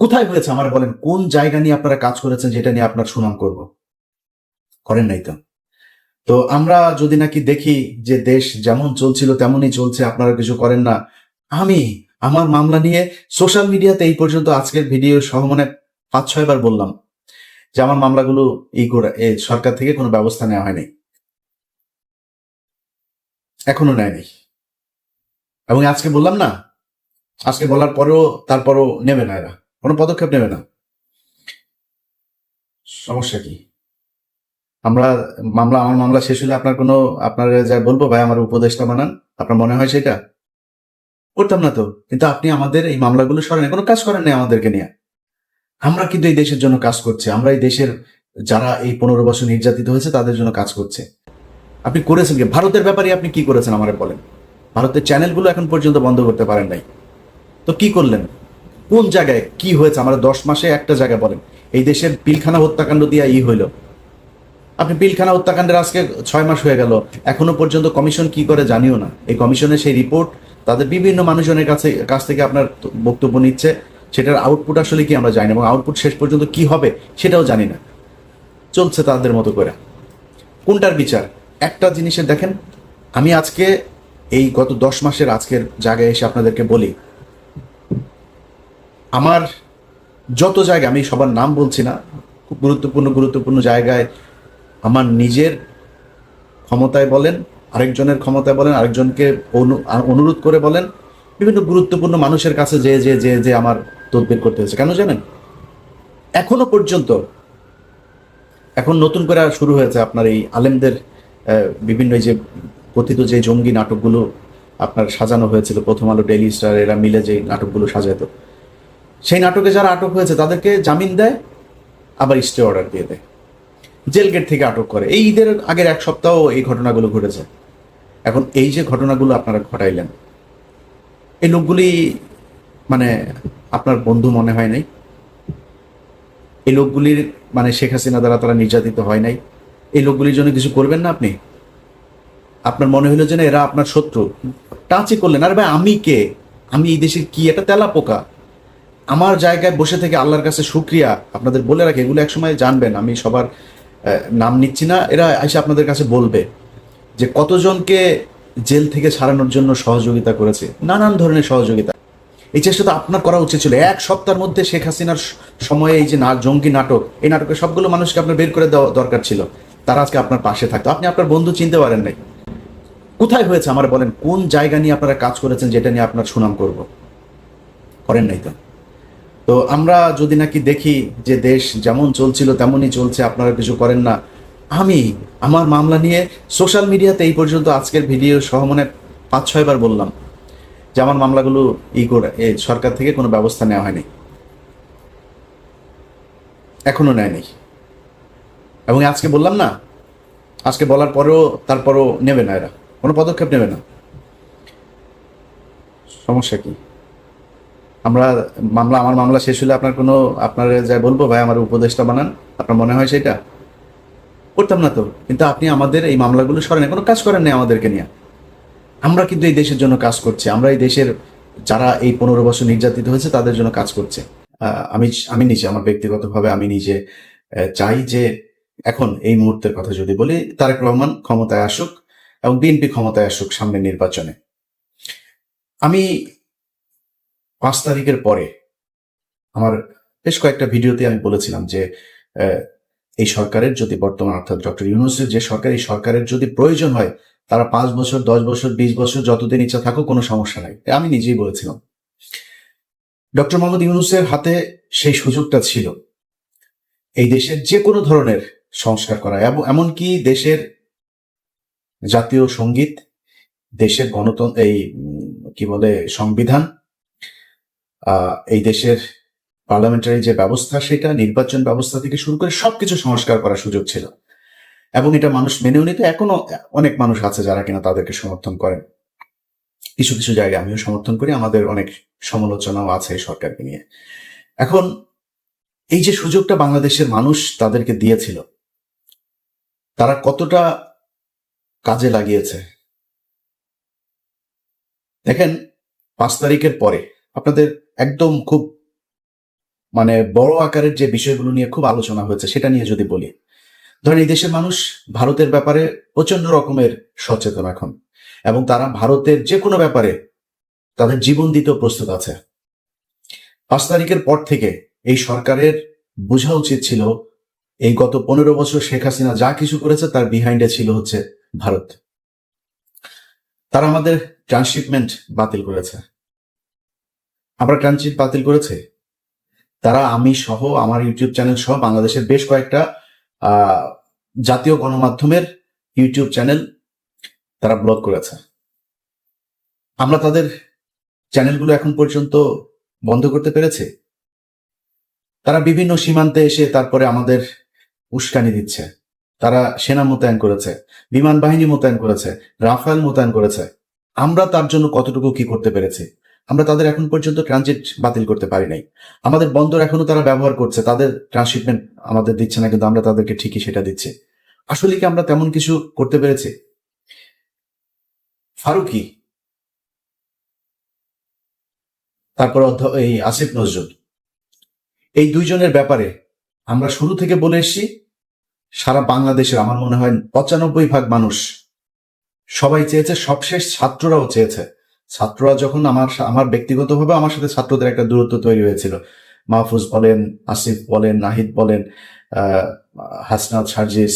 কোথায় হয়েছে? আমার বলেন, কোন জায়গা নিয়ে আপনারা কাজ করেছেন যেটা নিয়ে আপনার সুনাম করব? করেন নাই তো। তো আমরা যদি নাকি দেখি যে দেশ যেমন চলছিল, তেমনই চলছে, আপনারা কিছু করেন না। আমি আমার মামলা নিয়ে সোশ্যাল মিডিয়াতে এই পর্যন্ত আজকের ভিডিও সহ মানে পাঁচ, ছয় বার বললাম যে আমার মামলাগুলো ই করে সরকার থেকে কোনো ব্যবস্থা নেওয়া হয়নি। এখনও নেয়নি। এবং আজকে বললাম না, আজকে বলার পরেও তারপরও নেবে না এরা। কোনো পদক্ষেপ নেবে না। সমস্যা কি? আমরা মামলা, আমার মামলা শেষ হলে আপনার কোনো, আপনার যা বলব ভাই, আমার উপদেশটা বানান। আপনার মনে হয় সেটা? করতাম না তো। কিন্তু আপনি আমাদের এই মামলাগুলো সরেন কোনো কাজ করেন না আমাদেরকে নিয়ে। আমরা কিন্তু এই দেশের জন্য কাজ করছি। আমরা এই দেশের যারা এই পনেরো বছর নির্যাতিত হয়েছে, তাদের জন্য কাজ করছে। আপনি করেছেন কি? ভারতের ব্যাপারে আপনি কি করেছেন আমারে বলেন। ভারতের চ্যানেলগুলো এখন পর্যন্ত বন্ধ করতে পারেন নাই। তো কি করলেন? কোন জায়গায় কি হয়েছে? আমরা দশ মাসে একটা জায়গায় বলেন এই দেশের পিলখানা হত্যাকাণ্ড দিয়ে ই হইল। আপনি পিলখানা হত্যাকাণ্ডের আজকে ছয় মাস হয়ে গেল। এখনও পর্যন্ত কমিশন কি করে জানিও না। এই কমিশনের সেই রিপোর্ট তাদের বিভিন্ন মানুষজনের কাছে, কাছ থেকে আপনার বক্তব্য নিচ্ছে। সেটার আউটপুট আসলে কি আমরা জানি না এবং আউটপুট শেষ পর্যন্ত কি হবে সেটাও জানি না। চলছে তাদের মতো করে। কোনটার বিচার? একটা জিনিসের দেখেন, আমি আজকে এই গত দশ মাসের আজকের জায়গায় এসে আপনাদেরকে বলি আমার যত জায়গা আমি সবার নাম বলছি না, খুব গুরুত্বপূর্ণ গুরুত্বপূর্ণ জায়গায় আমার নিজের ক্ষমতায় বলেন, আরেকজনের ক্ষমতায় বলেন, আরেকজনকে অনু- অনুরোধ করে বলেন, বিভিন্ন গুরুত্বপূর্ণ মানুষের কাছে যে যে যে যে আমার তদবির করতে হয়েছে। কেন জানেন? এখনও পর্যন্ত, এখন নতুন করে শুরু হয়েছে আপনার এই আলেমদের বিভিন্ন যে কথিত যে জঙ্গি নাটকগুলো আপনার সাজানো হয়েছিল, প্রথম আলো, ডেইলি স্টার, এরা মিলে যে নাটকগুলো সাজাতো। সেই নাটকে যারা আটক হয়েছে, তাদেরকে জামিন দেয়, আবার স্টে অর্ডার দিয়ে দেয়। জেল গেট থেকে আটক করে। এই ঈদের আগের এক সপ্তাহ এই ঘটনাগুলো ঘটেছে। এখন এই যে ঘটনাগুলো আপনারা ঘটাইলেন, এই লোকগুলি মানে আপনার বন্ধু মনে হয় নাই? এই লোকগুলির মানে শেখ হাসিনা দ্বারা তারা নির্যাতিত হয় নাই? এই লোকগুলির জন্য কিছু করবেন না আপনি? আপনার মনে হলো যে না এরা আপনার শত্রু। টাচই করলেন। আর ভাই, আমি কে? আমি এই দেশের কি? একটা তেলা পোকা আমার জায়গায় বসে থেকে আল্লাহর কাছে শুক্রিয়া আপনাদের বলে রাখি, এগুলো একসময় জানবেন, আমি সবার নাম নিচ্ছি না, এরা এসে আপনাদের কাছে বলবে যে কতজনকে জেল থেকে ছাড়ানোর জন্য সহযোগিতা করেছে, নানান ধরনের সহযোগিতা। এই চেষ্টা তো আপনার করা উচিত ছিল। এক সপ্তাহের মধ্যে শেখ হাসিনার সময়ে এই যে না, জঙ্গি নাটক, এই নাটকের সবগুলো মানুষকে আপনার বের করে দেওয়া দরকার ছিল। তারা আজকে আপনার পাশে থাকতো। আপনি আপনার বন্ধু চিনতে পারেন নাই। কোথায় হয়েছে? আমার বলেন, কোন জায়গা নিয়ে আপনারা কাজ করেছেন যেটা নিয়ে আপনার সুনাম করব? করেন নাই তো। তো আমরা যদি নাকি দেখি যে দেশ যেমন চলছিল, তেমনই চলছে, আপনারা কিছু করেন না। আমি আমার মামলা নিয়ে সোশ্যাল মিডিয়াতে এই পর্যন্ত আজকের ভিডিও সহ মানে পাঁচ ছয়বার বললাম যে আমার মামলাগুলো ই করে সরকার থেকে কোনো ব্যবস্থা নেওয়া হয়নি। এখনও নেয়নি। এবং আজকে বললাম না, আজকে বলার পরেও, তারপরও নেবে না এরা। কোনো পদক্ষেপ নেবে না। সমস্যা কি? আমরা মামলা, আমার মামলা শেষ হলে আপনার কোনো, আপনার যা বলব ভাই, আমার উপদেশটা বানান। আপনার মনে হয় সেটা? করতাম না তো। কিন্তু আপনি আমাদের এই মামলাগুলো সরেন। কোনো কাজ করেন না আমাদেরকে নিয়ে। আমরা কিন্তু এই দেশের জন্য কাজ করছি। আমরা এই দেশের যারা এই পনেরো বছর নির্যাতিত হয়েছে, তাদের জন্য কাজ করছে। আমি আমি নিজে, আমার ব্যক্তিগতভাবে আমি নিজে চাই যে এখন এই মুহূর্তের কথা যদি বলি, তারেক রহমান ক্ষমতায় আসুক এবং বিএনপি ক্ষমতায় আসুক সামনের নির্বাচনে। আমি পাঁচ তারিখের পরে আমার বেশ কয়েকটা ভিডিওতে আমি বলেছিলাম যে এই সরকারের যদি বর্তমান অর্থাৎ ডক্টর ইউনুসের যে সরকার, এই সরকারের যদি প্রয়োজন হয়, তারা পাঁচ বছর, দশ বছর, বিশ বছর যতদিন ইচ্ছা থাকুক, কোনো সমস্যা নাই। আমি নিজেই বলেছিলাম। ডক্টর মোহাম্মদ ইউনুসের হাতে সেই সুযোগটা ছিল। এই দেশের যে কোনো ধরনের সংস্কার করা, এবং এমনকি দেশের জাতীয় সংগীত, দেশের গণতন্ত্র এই কি বলে, সংবিধান এই দেশের পার্লামেন্টারি যে ব্যবস্থা, সেটা নির্বাচন ব্যবস্থা থেকে শুরু করে সবকিছু সংস্কার করার সুযোগ ছিল। এবং এটা মানুষ মেনেও নিতে, এখনও অনেক মানুষ আছে যারা কিনা তাদেরকে সমর্থন করেন। কিছু কিছু জায়গায় আমিও সমর্থন করি, আমাদের অনেক সমালোচনাও আছে এই সরকারকে নিয়ে। এখন এই যে সুযোগটা বাংলাদেশের মানুষ তাদেরকে দিয়েছিল, তারা কতটা কাজে লাগিয়েছে? দেখেন, পাঁচ তারিখের পরে আপনাদের একদম খুব মানে বড় আকারের যে বিষয়গুলো নিয়ে খুব আলোচনা হয়েছে, সেটা নিয়ে যদি বলি। ধরেন এই দেশের মানুষ ভারতের ব্যাপারে প্রচণ্ড রকমের সচেতন এখন এবং তারা ভারতের যে কোনো ব্যাপারে তাদের জীবন দিতেও প্রস্তুত আছে। পাঁচ তারিখের পর থেকে এই সরকারের বোঝা উচিত ছিল, এই গত পনেরো বছর শেখ হাসিনা যা কিছু করেছে তার বিহাইন্ডে ছিল হচ্ছে ভারত। তারা আমাদের ট্রান্সশিপমেন্ট বাতিল করেছে। আমরা ট্রানজিট বাতিল করেছে। তারা, আমি সহ আমার ইউটিউব চ্যানেল সহ বাংলাদেশের বেশ কয়েকটা জাতীয় গণমাধ্যমের ইউটিউব চ্যানেল তারা ব্লক করেছে। আমরা তাদের চ্যানেলগুলো এখন পর্যন্ত বন্ধ করতে পেরেছে। তারা বিভিন্ন সীমান্তে এসে তারপরে আমাদের উস্কানি দিচ্ছে। তারা সেনা মোতায়েন করেছে, বিমান বাহিনী মোতায়েন করেছে, রাফায়েল মোতায়েন করেছে। আমরা তার জন্য কতটুকু কি করতে পেরেছি? আমরা তাদের এখন পর্যন্ত ট্রানজিট বাতিল করতে পারি নাই। আমাদের বন্দর এখনও তারা ব্যবহার করছে, তাদের ট্রান্সশিপমেন্ট আমাদের দিচ্ছে না, কিন্তু আমরা তাদেরকে ঠিকই সেটা দিচ্ছি। আসলে কি আমরা তেমন কিছু করতে পেরেছি? ফারুকি, তারপর এই আসিফ নজরুল, এই দুইজনের ব্যাপারে আমরা শুরু থেকে বলে এসেছি, সারা বাংলাদেশের আমার মনে হয় পঁচানব্বই ভাগ মানুষ সবাই চেয়েছে, সবশেষ ছাত্ররাও চেয়েছে ছাত্ররা যখন আমার আমার ব্যক্তিগতভাবে আমার সাথে ছাত্রদের একটা দূরত্ব তৈরি হয়েছিল। মাহফুজ বলেন, আসিফ বলেন, নাহিদ বলেন হাসনাত, সার্জিস,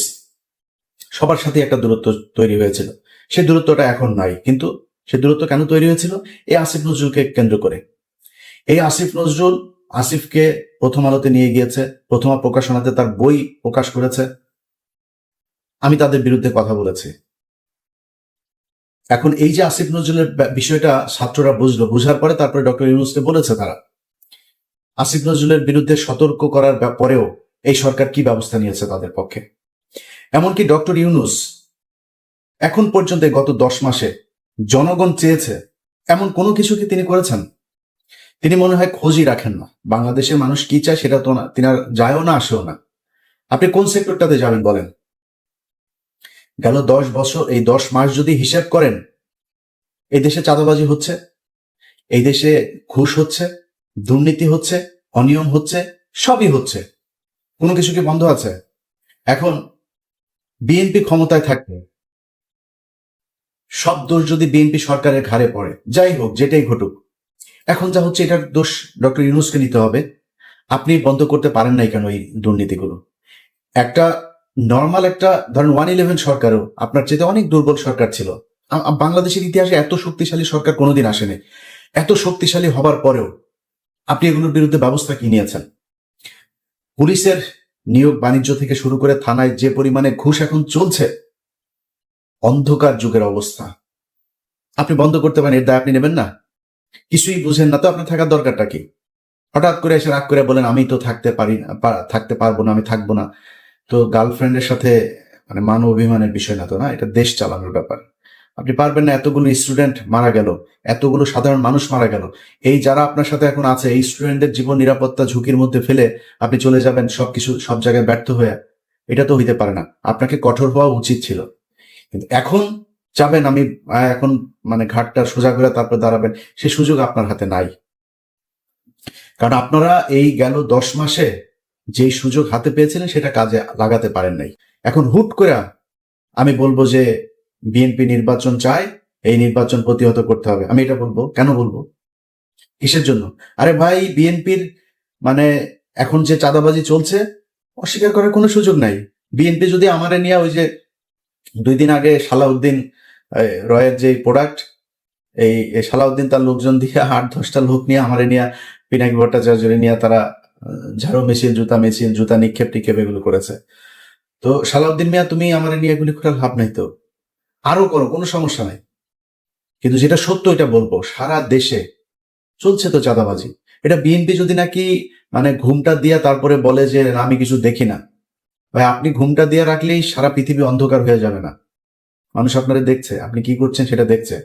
সবার সাথে একটা দূরত্ব তৈরি হয়েছিল। সে দূরত্বটা এখন নাই, কিন্তু সে দূরত্ব কেন তৈরি হয়েছিল? এই আসিফ নজরুলকে কেন্দ্র করে। এই আসিফ নজরুল আসিফকে প্রথম আলোতে নিয়ে গিয়েছে, প্রথমা প্রকাশনাতে তার বই প্রকাশ করেছে। আমি তাদের বিরুদ্ধে কথা বলেছি। এখন এই যে আসিফ নজরুলের বিষয়টা ছাত্ররা বুঝলো, বুঝার পরে তারপরে ডক্টর ইউনুসকে বলেছে তারা। আসিফ নজরুলের বিরুদ্ধে সতর্ক করার পরেও এই সরকার কি ব্যবস্থা নিয়েছে তাদের পক্ষে? এমনকি ডক্টর ইউনুস এখন পর্যন্ত গত দশ মাসে জনগণ চেয়েছে এমন কোনো কিছু কি তিনি করেছেন? তিনি মনে হয় খোঁজই রাখেন না। বাংলাদেশের মানুষ কি চায় সেটা তো না তিনি আর যায়ও না, আসেও না। আপনি কোন সেক্টরটাতে যাবেন বলেন? গেল দশ বছর, এই দশ মাস যদি হিসাব করেন, এই দেশে চাঁদাবাজি হচ্ছে, এই দেশে ঘুষ হচ্ছে, দুর্নীতি হচ্ছে, অনিয়ম হচ্ছে, সবই হচ্ছে। কোনো কিছু কি বন্ধ আছে? এখন বিএনপি ক্ষমতায় থাকবে সব দোষ যদি বিএনপি সরকারের ঘাড়ে পড়ে, যাই হোক, যেটাই ঘটুক, এখন যা হচ্ছে এটার দোষ ডক্টর ইউনুসকে নিতে হবে। আপনি বন্ধ করতে পারেন নাই কেন এই দুর্নীতিগুলো? একটা নর্মাল একটা, ধরেন ওয়ান ইলেভেন সরকারও আপনার চেয়ে অনেক দুর্বল সরকার ছিল। বাংলাদেশের ইতিহাসে এত শক্তিশালী সরকার কোনোদিন আসেনি। এত শক্তিশালী হবার পরেও আপনি এগুলোর বিরুদ্ধে ব্যবস্থা কি নিয়েছেন? পুলিশের নিয়োগ বাণিজ্য থেকে শুরু করে থানায় যে পরিমাণে ঘুষ এখন চলছে, অন্ধকার যুগের অবস্থা। আপনি বন্ধ করতে পারেন, এর দায় আপনি নেবেন না। কিছুই বুঝেন না তো, আপনার থাকার দরকারটা কি? হঠাৎ করে এসে রাগ করে বলেন, আমি তো থাকতে পারি না থাকতে পারব না, আমি থাকব না। তো গার্লফ্রেন্ডের সাথে মানে মান অভিমানের বিষয় না তো না, এটা দেশ চালানোর ব্যাপার। আপনি পারবেন না এতগুলো স্টুডেন্ট মারা গেল, এতগুলো সাধারণ মানুষ মারা গেল। এই যারা আপনার সাথে এখন আছে, এই স্টুডেন্টদের জীবন নিরাপত্তা ঝুঁকির মধ্যে ফেলে আপনি চলে যাবেন, সবকিছু সব জায়গায় ব্যর্থ হয়ে, এটা তো হইতে পারে না। আপনাকে কঠোর হওয়া উচিত ছিল। কিন্তু এখন যাবেন, আমি এখন মানে ঘাটটা সোজা করে তারপর দাঁড়াবেন, সে সুযোগ আপনার হাতে নাই। কারণ আপনারা এই গেল দশ মাসে যেই সুযোগ হাতে পেয়েছিলেন সেটা কাজে লাগাতে পারেন নাই। এখন হুট করে আমি বলব যে বিএনপি নির্বাচন চায়, এই নির্বাচন প্রতিহত করতে হবে। আমি এটা বলব। কেন বলব? কিসের জন্য? আরে ভাই, বিএনপির মানে এখন যে চাঁদাবাজি চলছে, অস্বীকার করার কোনো সুযোগ নাই। বিএনপি যদি আমারে নিয়ে ওই যে দুই দিন আগে সালাউদ্দিন রয়ের যে প্রোডাক্ট এই সালাউদ্দিন তার লোকজন দিয়ে আট, দশটা লোক নিয়ে আমারে নিয়ে, পিনাকি ভট্টাচার্য নিয়ে তারা ঝাড়ু মেশিন, জুতা মেশিন, জুতা নিক্ষেপ টিক্ষেপ এগুলো করেছে। তো সালাউদ্দিন মিয়া, তুমি আমার নিয়ে এগুলি করার লাভ নাই তো? আরও করো, কোনো সমস্যা নাই। কিন্তু যেটা সত্য এটা বলব, সারা দেশে চলছে তো চাঁদাবাজি। এটা বিএনপি যদি নাকি মানে ঘুমটা দিয়া তারপরে বলে যে আমি কিছু দেখি না। ভাই, আপনি ঘুমটা দিয়ে রাখলেই সারা পৃথিবী অন্ধকার হয়ে যাবে না। মানুষ আপনারা দেখছে, আপনি কি করছেন সেটা দেখছে।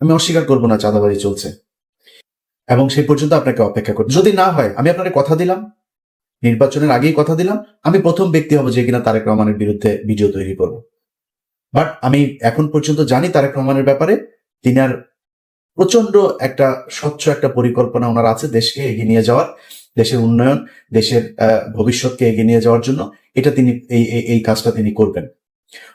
আমি অস্বীকার করব না, চাঁদাবাজি চলছে। এবং সেই পর্যন্ত আপনাকে অপেক্ষা করতে যদি না হয়, আমি আপনাকে কথা দিলাম, নির্বাচনের আগেই কথা দিলাম, আমি প্রথম ব্যক্তি হব যে কিনা তারেক রহমানের বিরুদ্ধে ভিডিও তৈরি করব। বাট আমি এখন পর্যন্ত জানি তারেক রহমানের ব্যাপারে। তিনি আর প্রচণ্ড একটা স্বচ্ছ একটা পরিকল্পনা ওনার আছে দেশকে এগিয়ে নিয়ে যাওয়ার, দেশের উন্নয়ন, দেশের ভবিষ্যৎকে এগিয়ে নিয়ে যাওয়ার জন্য এটা তিনি এই- এই কাজটা তিনি করবেন।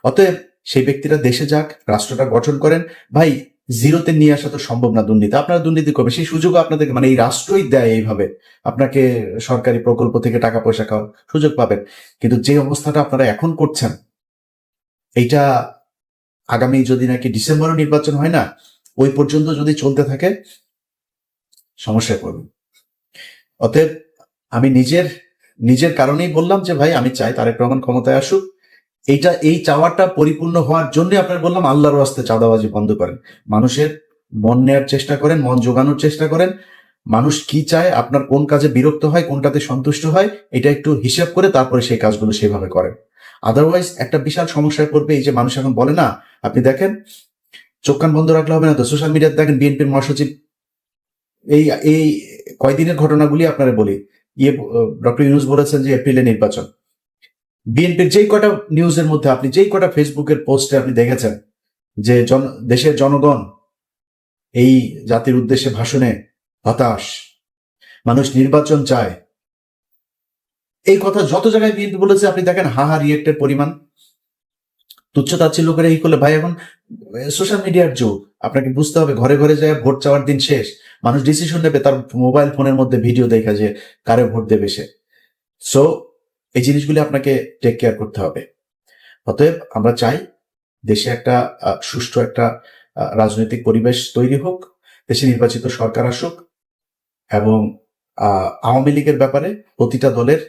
অতএব সেই ব্যক্তিরা দেশে যাক, রাষ্ট্রটা গঠন করেন। ভাই জিরোতে নিয়ে আসা তো সম্ভব না দুর্নীতি। আপনারা দুর্নীতি করবেন সেই সুযোগ আপনাদের মানে এই রাষ্ট্রই দেয় এইভাবে। আপনাকে সরকারি প্রকল্প থেকে টাকা পয়সা খাওয়ার সুযোগ পাবেন। কিন্তু যে অবস্থাটা আপনারা এখন করছেন, এইটা আগামী যদি নাকি ডিসেম্বরও নির্বাচন হয় না, ওই পর্যন্ত যদি চলতে থাকে, সমস্যায় পড়বে অতএব আমি নিজের নিজের কারণেই বললাম যে ভাই, আমি চাই তারেক রহমান ক্ষমতায় আসুক। এইটা, এই চাওয়াটা পরিপূর্ণ হওয়ার জন্য আপনার বললাম, আল্লাহর রাস্তে চাঁদাবাজি বন্ধ করেন। মানুষের মন নেয়ার চেষ্টা করেন, মন জোগানোর চেষ্টা করেন। মানুষ কি চায়, আপনার কোন কাজে বিরক্ত হয়, কোনটাতে সন্তুষ্ট হয়, এটা একটু হিসাব করে তারপরে সেই কাজগুলো সেভাবে করেন। আদারওয়াইজ একটা বিশাল সমস্যায় পড়বে, এই যে মানুষ এখন বলে না, আপনি দেখেন, চোখ কান বন্ধ রাখলে হবে না তো সোশ্যাল মিডিয়াতে দেখেন বিএনপির মহাসচিব, এই এই কয়দিনের ঘটনাগুলি আপনারা বলি। ইয়ে ডক্টর ইউনুস বলেছেন যে এপ্রিলে নির্বাচন। বিএনপির যেই কটা নিউজের মধ্যে আপনি যেই কটা ফেসবুকের পোস্টে আপনি দেখেছেন যে জন, দেশের জনগণ এই জাতির উদ্দেশ্যে ভাষণে হতাশ, মানুষ নির্বাচন চায়, এই কথা যত জায়গায় বিএনপি বলেছে, আপনি দেখেন হা হা রিয়েক্টের পরিমাণ। তুচ্ছ তাচ্ছিল্য করে এই করলে, ভাই, এখন সোশ্যাল মিডিয়ার যুগ। আপনাকে বুঝতে হবে, ঘরে ঘরে যায়, ভোট চাওয়ার দিন শেষ। মানুষ ডিসিশন নেবে তার মোবাইল ফোনের মধ্যে ভিডিও দেখা যে কারে ভোট দেবে সে। সো এই জিনিসগুলি আপনাকে টেক কেয়ার করতে হবে। অতএব আমরা চাই দেশে একটা সুষ্ঠু একটা রাজনৈতিক পরিবেশ তৈরি হোক, দেশে নির্বাচিত সরকার আসুক এবং আওয়ামী লীগের ব্যাপারে প্রতিটা দলের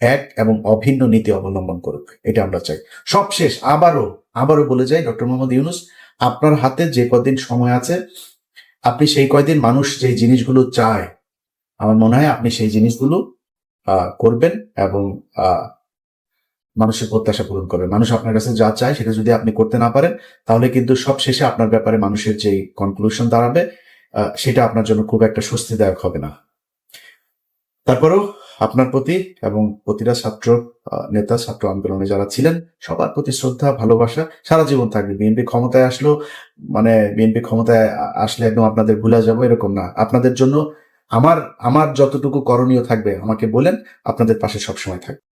এক এবং অভিন্ন নীতি অবলম্বন করুক, এটা আমরা চাই। সবশেষ আবারও আবারও বলে যাই, ডক্টর মোহাম্মদ ইউনুস, আপনার হাতে যে কদিন সময় আছে, আপনি সেই কয়দিন মানুষ যে জিনিসগুলো চায়, আমার মনে হয় আপনি সেই জিনিসগুলো করবেন এবং মানুষের প্রত্যাশা পূরণ করবেন। মানুষ আপনার কাছে যা চায় সেটা যদি আপনি করতে না পারেন, তাহলে কিন্তু সব শেষে আপনার ব্যাপারে মানুষের যে কনক্লুশন দাঁড়াবে সেটা আপনার জন্য খুব একটা স্বস্তিদায়ক হবে না। তারপরেও আপনার প্রতি এবং প্রতিটা ছাত্র নেতা, ছাত্র আন্দোলনে যারা ছিলেন, সবার প্রতি শ্রদ্ধা, ভালোবাসা, সারা জীবন থাকবে। বিএনপি ক্ষমতায় আসলো মানে বিএনপি ক্ষমতায় আসলে একদম আপনাদের ভুলে যাব এরকম না। আপনাদের জন্য আমার আমার যতটুকু করণীয় থাকবে আমাকে বলেন আপনাদের পাশে সবসময় থাকবে।